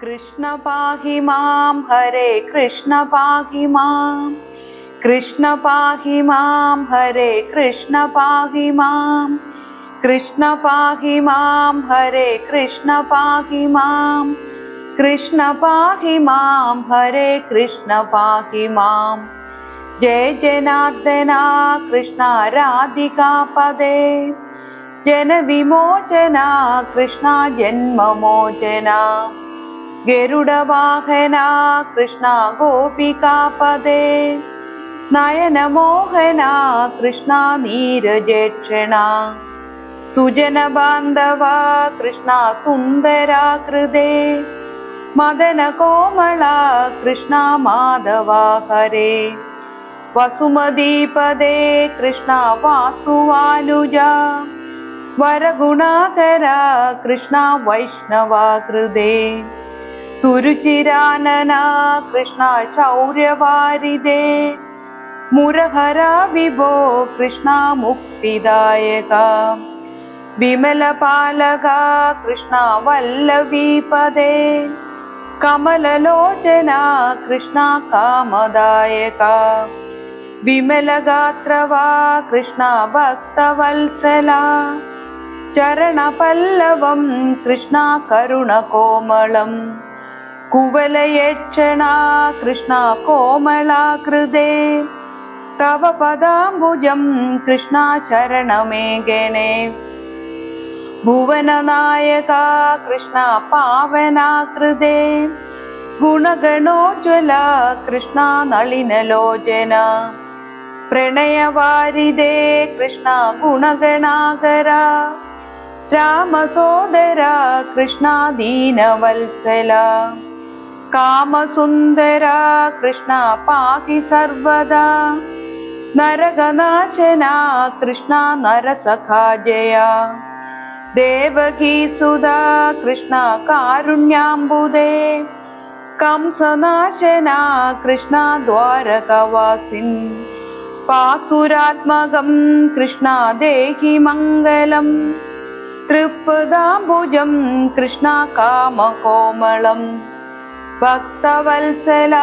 कृष्ण पाहि मां हरे कृष्ण पाहि मां। कृष्ण पाहि मां हरे कृष्ण पाहि मां। कृष्ण पाहि मां हरे कृष्ण पाहि मां। कृष्ण पाहि मां हरे कृष्ण पाहि मां। जय जनार्दना कृष्णाराधिकापदे जन जनविमोचना कृष्णा जन्ममोचना ഗരുഡവാഹന കൃഷ്ണ ഗോപികാപദേ. നയനമോഹന കൃഷ്ണ നീരജക്ഷണ. സുജന ബാന്ധവ കൃഷ്ണ സുന്ദരാകൃതേ. മദന കോമള കൃഷ്ണ മാധവ ഹരേ. വസുമതീപദേ കൃഷ്ണ വാസുവാനുജ. വരഗുണാകര കൃഷ്ണ വൈഷ്ണവാകൃതേ. सुरुचिरानना कृष्णाचौर्यवारिदे मुरहरा विभो कृष्णामुक्तिदायका विमलपालका कृष्णा वल्लवीपदे कमललोचना कृष्णा कामदायका। विमलगात्रवा कृष्णा भक्तवल्सला चरणपल्लवं कृष्णा करुणकोमलम्। ചരണപല്ലവം കൃഷ്ണ കരുണകോമളം കുവലയക്ഷണ കൃഷ്ണ കോമളാകൃതേ. തവ പദാംബുജം കൃഷ്ണ ശരണമേഘനെ ഭുവനനായക കൃഷ്ണ പാവനാകൃതേ. ഗുണഗണോജ്വല കൃഷ്ണ നളിനലോചന. പ്രണയവാരിദേ കൃഷ്ണ ഗുണഗണാകര. രാമസോദര കാമസുന്ദര കൃഷ്ണ പാഹി സർവദാ. നരകനാശന കൃഷ്ണ നരസഖാജയ ദേവകീസുതാ കൃഷ്ണ കാരുണ്യാംബുദേ. കംസനാശന കൃഷ്ണ ദ്വാരകവാസിൻ. പാസുരാത്മകം കൃഷ്ണ ദേഹി മംഗളം തൃപ്പദാംബുജം കൃഷ്ണ കാമകോമളം. ഭക്തവത്സല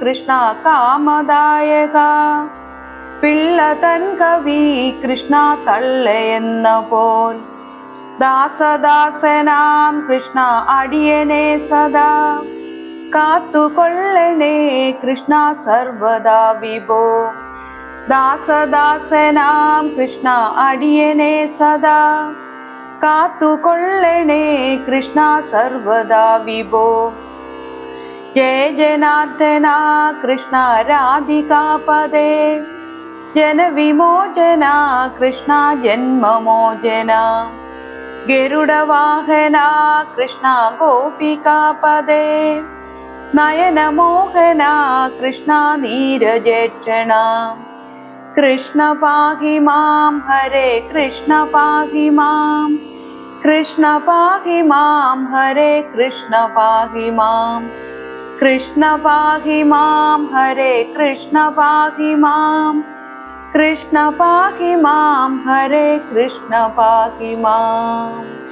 കൃഷ്ണ കാമദായക. പിള്ള തൻ കവി കൃഷ്ണ തള്ളയെന്ന പോൽ. ദാസദാസനാം കൃഷ്ണ അടിയനെ സദാ. കാത്തുകൊള്ളണേ കൃഷ്ണ സർവദാ വിഭോ. ദാസദാസനാം കൃഷ്ണ അടിയനെ സദാ. കാത്തുകൊള്ളണേ കൃഷ്ണ സർവദാ വിഭോ. जय जनार्दना कृष्णा राधिकापदे जनविमोचना कृष्णा जन्ममोचना गरुडवाहना कृष्णा गोपिकापदे नयनमोहना कृष्णा नीरजेक्षणा कृष्ण पाहि मां हरे कृष्ण पाहि मां। कृष्ण पाहि मां हरे कृष्ण पाहि मा। कृष्णपाहि मां हरे कृष्णपाहि मां कृष्णपाहि मां हरे कृष्णपाहि पाहि